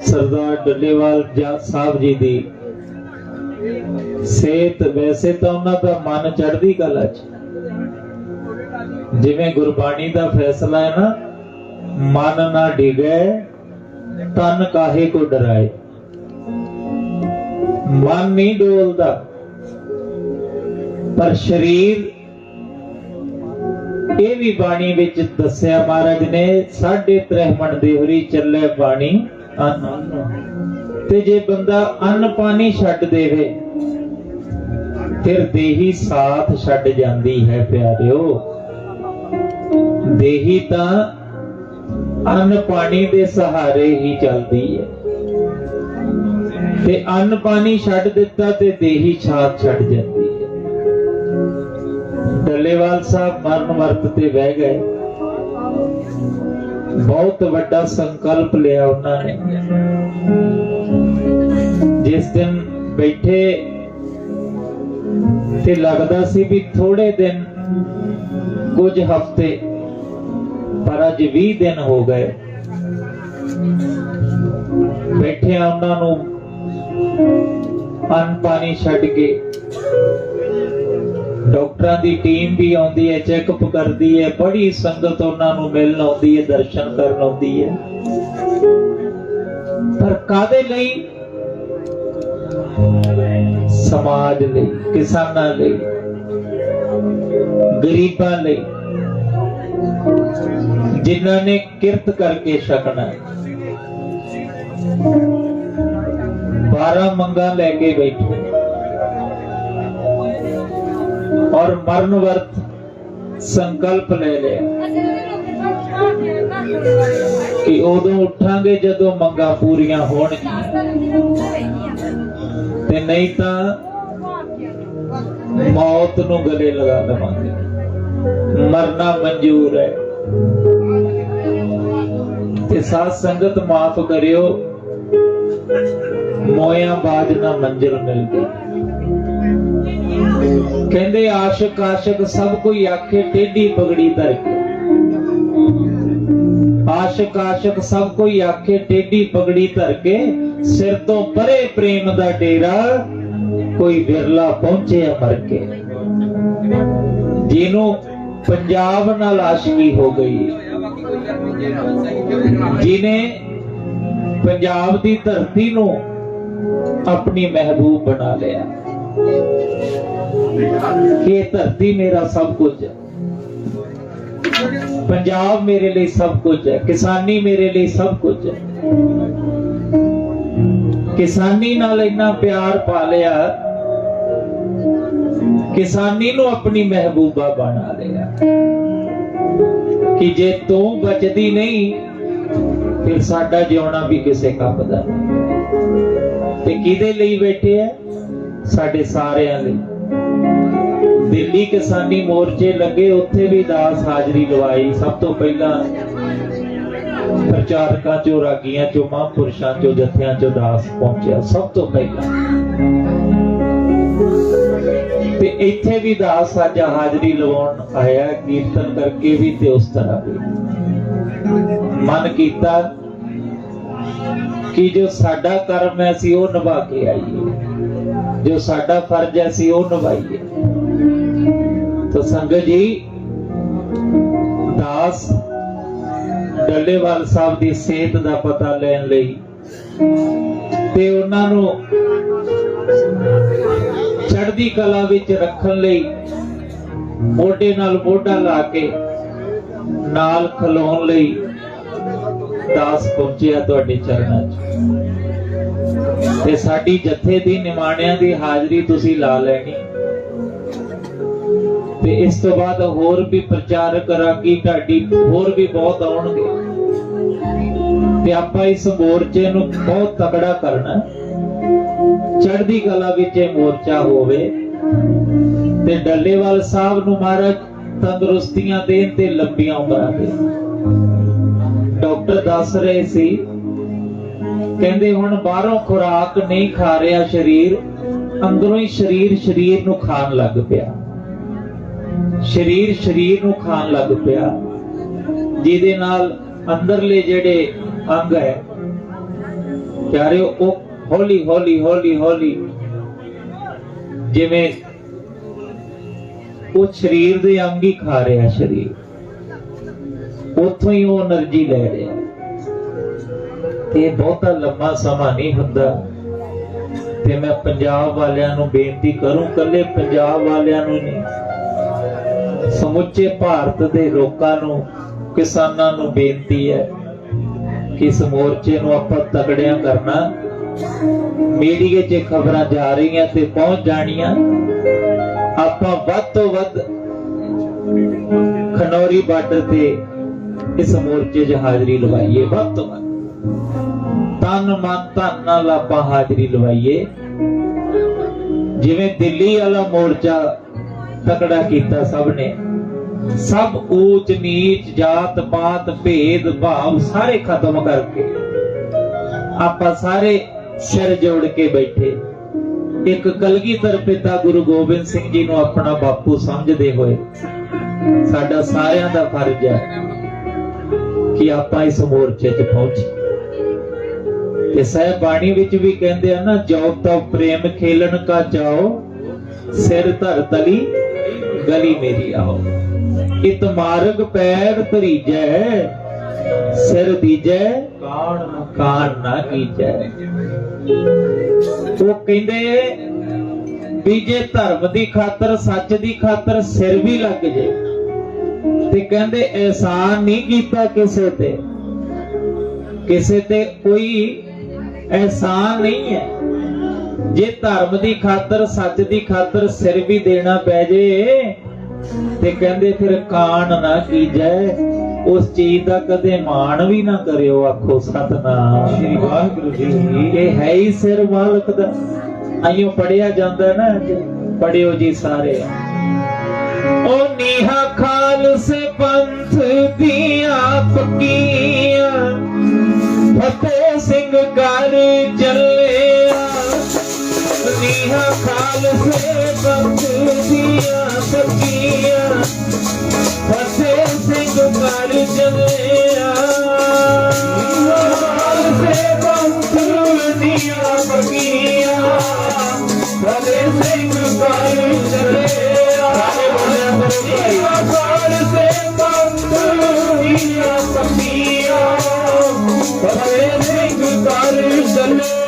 ਸਰਦਾਰ ਡੱਲੇਵਾਲ ਜੱਜ ਸਾਹਿਬ ਜੀ ਦੀ ਸਿਹਤ, ਵੈਸੇ ਤਾਂ ਉਹਨਾਂ ਦਾ ਮਨ ਚੜ੍ਹਦੀ ਕਲਾ ਚ। ਜਿਵੇਂ ਗੁਰਬਾਣੀ ਦਾ ਫੈਸਲਾ ਹੈ ਨਾ, ਮਨ ਨਾ ਡਿਗੇ, ਤਨ ਕਾਹੇ ਕੋ ਡਰਾਏ। ਮਨ ਨਹੀਂ ਡੋਲਦਾ, ਪਰ ਸਰੀਰ ਇਹ ਵੀ ਬਾਣੀ ਵਿੱਚ ਦੱਸਿਆ ਮਹਾਰਾਜ ਨੇ, ਸਾਢੇ ਤ੍ਰਹਿਮਣ ਹੋਰੀ ਚੱਲੇ ਬਾਣੀ। ਅੰਨ ਤੇ ਜੇ ਬੰਦਾ ਅੰਨ ਪਾਣੀ ਛੱਡ ਦੇਵੇ, ਫਿਰ ਦੇਹੀ ਸਾਥ ਛੱਡ ਜਾਂਦੀ ਹੈ ਪਿਆਰਿਓ। ਦੇਹੀ ਤਾਂ ਅੰਨ ਪਾਣੀ ਦੇ ਸਹਾਰੇ ਹੀ ਚੱਲਦੀ ਹੈ। ਤੇ ਅੰਨ ਪਾਣੀ ਛੱਡ ਦਿੱਤਾ ਤੇ ਦੇਹੀ ਸਾਥ ਛੱਡ ਜਾਂਦੀ ਹੈ। ਡੱਲੇਵਾਲ ਸਾਹਿਬ ਮਰਨ ਵਰਤ ਤੇ ਬਹਿ ਗਏ। ਬਹੁਤ ਵੱਡਾ ਸੰਕਲਪ ਲਿਆ ਉਹਨਾਂ ਨੇ। ਜਿਸ ਦਿਨ ਬੈਠੇ ਤੇ ਲੱਗਦਾ ਸੀ ਵੀ ਥੋੜੇ ਦਿਨ, ਕੁਝ ਹਫ਼ਤੇ, ਪਰ ਅੱਜ 20 ਦਿਨ ਹੋ ਗਏ। ਬੈਠਿਆ ਉਹਨਾਂ ਨੂੰ ਅੰਨ ਪਾਣੀ ਛੱਡ ਕੇ ਡਾਕਟਰਾਂ ਦੀ ਟੀਮ ਵੀ ਆਉਂਦੀ ਹੈ, ਚੈੱਕਅਪ ਕਰਦੀ ਹੈ, ਬੜੀ ਸੰਗਤ ਉਹਨਾਂ ਨੂੰ ਮਿਲਣ ਆਉਂਦੀ ਹੈ, ਦਰਸ਼ਨ ਕਰਨ ਆਉਂਦੀ ਹੈ। ਪਰ ਕਾਦੇ ਲਈ? ਸਮਾਜ ਲਈ, ਕਿਸਾਨਾਂ ਲਈ, ਗਰੀਬਾਂ ਲਈ। ਜਿਨ੍ਹਾਂ ਨੇ ਕਿਰਤ ਕਰਕੇ ਛਕਣਾ ਹੈ। 12 ਮੰਗਾ ਲੈ ਕੇ ਬੈਠੇ। ਔਰ ਮਰਨ ਵਰਤ ਸੰਕਲਪ ਲੈ ਲਿਆ। ਕਿ ਉਦੋਂ ਉਠਾਂਗੇ ਜਦੋਂ ਮੰਗਾਂ ਪੂਰੀਆਂ ਹੋਣਗੀਆਂ। ਤੇ ਨਹੀਂ ਤਾਂ ਮੌਤ ਨੂੰ ਗਲੇ ਲਗਾ ਦੇਵਾਂਗੇ। ਮਰਨਾ ਮਨਜ਼ੂਰ ਹੈ। ਤੇ ਸਾਧ ਸੰਗਤ ਮਾਫ ਕਰਿਓ। ਮੋਇਆ ਬਾਜ ਨਾ ਮੰਜ਼ਿਲ ਮਿਲ ਮਿਲਦੀ। ਕਹਿੰਦੇ ਆਸ਼ਿਕ ਆਸ਼ਿਕ, ਸਭ ਕੋਈ ਆਖੇ ਟੇਢੀ ਪਗੜੀ ਧਰ ਕੇ। ਆਸ਼ਿਕ ਆਸ਼ਿਕ, ਸਭ ਕੋਈ ਆਖੇ ਟੇਢੀ ਪਗੜੀ ਧਰ ਕੇ, ਸਿਰ ਤੋਂ ਪਰੇ ਪ੍ਰੇਮ ਦਾ ਡੇਰਾ ਕੋਈ ਵਿਰਲਾ ਪਹੁੰਚਿਆ ਮਰ ਕੇ। ਜਿਹਨੂੰ ਪੰਜਾਬ ਨਾਲ ਆਸ਼ਕੀ ਹੋ ਗਈ। ਜਿਨੇ ਪੰਜਾਬ ਦੀ ਧਰਤੀ ਨੂੰ ਆਪਣੀ ਮਹਿਬੂਬ ਬਣਾ ਲਿਆ। ਇਹ ਧਰਤੀ ਮੇਰਾ ਸਭ ਕੁਝ ਹੈ ਪੰਜਾਬ ਮੇਰੇ ਲਈ ਸਭ ਕੁਝ ਹੈ ਕਿਸਾਨੀ ਮੇਰੇ ਲਈ ਸਭ ਕੁਝ ਹੈ ਕਿਸਾਨੀ ਨਾਲ ਇੰਨਾ ਪਿਆਰ ਪਾ ਲਿਆ ਕਿਸਾਨੀ ਨੂੰ ਆਪਣੀ ਮਹਿਬੂਬਾ ਬਣਾ ਲਿਆ ਕਿ ਜੇ ਤੂੰ ਬਚਦੀ ਨਹੀਂ ਫਿਰ ਸਾਡਾ ਜਿਉਣਾ ਵੀ ਕਿਸੇ ਕੰਮ ਦਾ ਤੇ ਕਿਹਦੇ ਲਈ ਬੈਠੇ ਆ ਸਾਡੇ ਸਾਰਿਆਂ ਲਈ। ਦਿੱਲੀ ਕਿਸਾਨੀ ਮੋਰਚੇ ਲੱਗੇ, ਉੱਥੇ ਵੀ ਦਾਸ ਹਾਜ਼ਰੀ ਲਵਾਈ। ਸਭ ਤੋਂ ਪਹਿਲਾਂ ਪ੍ਰਚਾਰਕਾਂ ਚੋਂ, ਰਾਗੀਆਂ ਚੋਂ, ਮਹਾਂਪੁਰਸ਼ਾਂ ਚੋਂ, ਜਥਿਆਂ ਚੋਂ ਦਾਸ ਪਹੁੰਚਿਆ, ਸਭ ਤੋਂ ਪਹਿਲਾਂ। ਤੇ ਇੱਥੇ ਵੀ ਦਾਸ ਅੱਜ ਹਾਜ਼ਰੀ ਲਵਾਉਣ ਆਇਆ, ਕੀਰਤਨ ਕਰਕੇ ਵੀ ਤੇ ਉਸ ਤਰ੍ਹਾਂ ਵੀ। ਮਨ ਕੀਤਾ ਕਿ ਜੋ ਸਾਡਾ ਕਰਮ ਹੈ ਸੀ ਉਹ ਨਿਭਾ ਕੇ ਆਈਏ। ਜੋ ਸਾਡਾ ਫਰਜ਼ ਹੈ ਸੀ ਉਹ ਨਿਭਾਈਏ। ਤਾਂ ਸੰਗਤ ਜੀ, ਦਾਸ ਡੱਲੇਵਾਲ ਸਾਹਿਬ ਦੀ ਸਿਹਤ ਦਾ ਪਤਾ ਲੈਣ ਲਈ ਤੇ ਉਹਨਾਂ ਨੂੰ ਚੜ੍ਹਦੀ ਕਲਾ ਵਿੱਚ ਰੱਖਣ ਲਈ ਮੋਢੇ ਨਾਲ ਮੋਢਾ ਲਾ ਕੇ ਨਾਲ ਖਲੋਣ ਲਈ ਦਾਸ ਪਹੁੰਚਿਆ ਤੁਹਾਡੇ ਚਰਨਾਂ 'ਚ। ਤੇ ਸਾਡੀ ਜਥੇ ਦੀ ਨਿਮਾਣਿਆਂ ਦੀ ਹਾਜ਼ਰੀ ਤੁਸੀਂ ਲਾ ਲੈਣੀ। ਤੇ ਇਸ ਤੋਂ ਬਾਅਦ ਹੋਰ ਵੀ ਪ੍ਰਚਾਰਕ ਰਾਗੀ ਢਾਡੀ ਹੋਰ ਵੀ ਬਹੁਤ ਆਉਣਗੇ। ਤੇ ਆਪਾਂ ਇਸ ਮੋਰਚੇ ਨੂੰ ਬਹੁਤ ਤਕੜਾ ਕਰਨਾ ਚੜ੍ਹਦੀ ਕਲਾ ਵਿੱਚ ਇਹ ਮੋਰਚਾ ਹੋਵੇ। ਤੇ ਡੱਲੇਵਾਲ ਸਾਹਿਬ ਨੂੰ ਮਹਾਰਾਜ ਤੰਦਰੁਸਤੀਆਂ ਦੇਣ ਤੇ ਲੰਬੀਆਂ ਉਮਰਾਂ ਦੇ। ਡਾਕਟਰ ਦੱਸ ਰਹੇ ਸੀ ਕਹਿੰਦੇ ਹੁਣ ਬਾਹਰੋਂ ਖੁਰਾਕ ਨਹੀਂ ਖਾ ਰਿਹਾ ਸਰੀਰ, ਅੰਦਰੋਂ ਹੀ ਸਰੀਰ ਸਰੀਰ ਨੂੰ ਖਾਣ ਲੱਗ ਪਿਆ। ਸਰੀਰ ਸਰੀਰ ਨੂੰ ਖਾਣ ਲੱਗ ਪਿਆ। ਜਿਹਦੇ ਨਾਲ ਅੰਦਰਲੇ ਜਿਹੜੇ ਅੰਗ ਹੈ ਪਿਆਰੇ ਉਹ ਹੌਲੀ ਹੌਲੀ ਹੌਲੀ ਹੌਲੀ ਜਿਵੇਂ ਉਹ ਸਰੀਰ ਦੇ ਅੰਗ ਹੀ ਖਾ ਰਿਹਾ ਸਰੀਰ। ਉੱਥੋਂ ਹੀ ਉਹ એનર્ਜੀ ਲੈ ਰਿਹਾ। ਇਹ ਬਹੁਤਾ ਲੰਮਾ ਸਮਾਂ ਨਹੀਂ ਹੁੰਦਾ। ਤੇ ਮੈਂ ਪੰਜਾਬ ਵਾਲਿਆਂ ਨੂੰ ਬੇਨਤੀ ਕਰੂੰ ਕੱਲੇ ਪੰਜਾਬ ਵਾਲਿਆਂ ਨੂੰ ਨਹੀਂ। ਸਮੁੱਚੇ ਭਾਰਤ ਦੇ ਲੋਕਾਂ ਨੂੰ, ਕਿਸਾਨਾਂ ਨੂੰ ਬੇਨਤੀ ਹੈ ਕਿ ਇਸ ਮੋਰਚੇ ਨੂੰ ਆਪਾਂ ਤਕੜਿਆਂ ਕਰਨਾ। ਮੀਡੀਆ 'ਚ ਖਬਰਾਂ ਜਾ ਰਹੀਆਂ ਤੇ ਪਹੁੰਚ ਜਾਣੀਆਂ। ਆਪਾਂ ਵੱਧ ਤੋਂ ਵੱਧ ਖਨੌਰੀ ਬਾਰਡਰ ਤੇ ਇਸ ਮੋਰਚੇ 'ਚ ਹਾਜ਼ਰੀ ਲਵਾਈਏ, ਵੱਧ ਤੋਂ ਵੱਧ। ਤਨ ਮਨ ਧਨ ਨਾਲ ਆਪਾਂ ਹਾਜ਼ਰੀ ਲਵਾਈਏ। ਜਿਵੇਂ ਦਿੱਲੀ ਵਾਲਾ ਮੋਰਚਾ ਤਕੜਾ ਕੀਤਾ ਸਭ ਨੇ। ਸਭ ਊਚ, ਨੀਚ, ਜਾਤ, ਪਾਤ, ਭੇਦ, ਭਾਵ ਸਾਰੇ ਖਤਮ ਕਰਕੇ ਆਪਾਂ ਸਾਰੇ ਸਿਰ ਜੋੜ ਕੇ ਬੈਠੇ। ਇੱਕ ਕਲਗੀਧਰ ਪਿਤਾ ਗੁਰੂ ਗੋਬਿੰਦ ਸਿੰਘ ਜੀ ਨੂੰ ਆਪਣਾ ਬਾਪੂ ਸਮਝਦੇ ਹੋਏ ਸਾਡਾ ਸਾਰਿਆਂ ਦਾ ਫਰਜ਼ ਹੈ ਕਿ ਆਪਾਂ ਇਸ ਮੋਰਚੇ 'ਚ ਪਹੁੰਚੀਏ। ਤੇ ਸਹਿਬ ਬਾਣੀ ਵਿੱਚ ਵੀ ਕਹਿੰਦੇ ਆ ਨਾ ਜੋ ਤਉ ਪ੍ਰੇਮ ਖੇਲਣ ਕਾ ਚਾਓ ਸਿਰ ਧਰ ਤਲੀ, ਗਲੀ ਮੇਰੀ ਆਓ। ਇਤ ਮਾਰਗ ਪੈਰ ਧਰੀਜੈ, ਸਿਰ ਦੀਜੈ, ਕਾਣ ਕਾਣ ਨਾ ਕੀਜੈ। ਉਹ ਕਹਿੰਦੇ, ਵੀ ਜੇ ਧਰਮ ਦੀ ਖਾਤਰ, ਸੱਚ ਦੀ ਖਾਤਰ ਸਿਰ ਵੀ ਲੱਗ ਜੇ, ਤੇ ਕਹਿੰਦੇ ਐਸਾਨ ਨਹੀਂ ਕੀਤਾ ਕਿਸੇ ਤੇ। ਕਿਸੇ ਤੇ ਕੋਈ ਐਸਾਨ ਨਹੀਂ ਹੈ। ਜੇ ਧਰਮ ਦੀ ਖਾਤਰ ਸੱਚ ਦੀ ਖਾਤਰ ਸਿਰ ਵੀ ਦੇਣਾ ਪੈ ਜੇ ਤੇ ਕਹਿੰਦੇ ਫਿਰ ਕਾਣ ਨਾ ਕੀਜੈ ਉਸ ਚੀਜ਼ ਦਾ ਕਦੇ ਮਾਣ ਵੀ ਨਾ ਕਰਿਓ ਆਖੋ ਸਤਨਾਮ। ਸ਼੍ਰੀ ਵਾਹਿਗੁਰੂ ਜੀ ਇਹ ਹੈ ਹੀ ਸਿਰ ਮਾਲਕ ਦਾ। ਆਈਓ ਪੜਿਆ ਜਾਂਦਾ ਨਾ ਪੜਿਓ ਜੀ ਸਾਰੇ। ਉਹ ਨੀਹਾ ਖਾਲਸੇ ਪੰਥ ਦੀਆਂ ਪੱਕੀਆਂ ਫੇ ਵਕਤ ਦੀਆਂ ਸਬਜ਼ੀਆਂ ਫਸੇ ਸਿੰਘ ਕਰ ਜਮਿਆ ਫੇ ਵਕਤ ਦੀਆਂ ਸਬਜ਼ੀਆਂ ਫਸੇ ਸਿੰਘ ਕਰ ਜਮਿਆ ਫੇ ਵਕਤ ਦੀਆਂ ਸਬਜ਼ੀਆਂ ਫਸੇ ਸਿੰਘ ਕਰ ਜਮਿਆ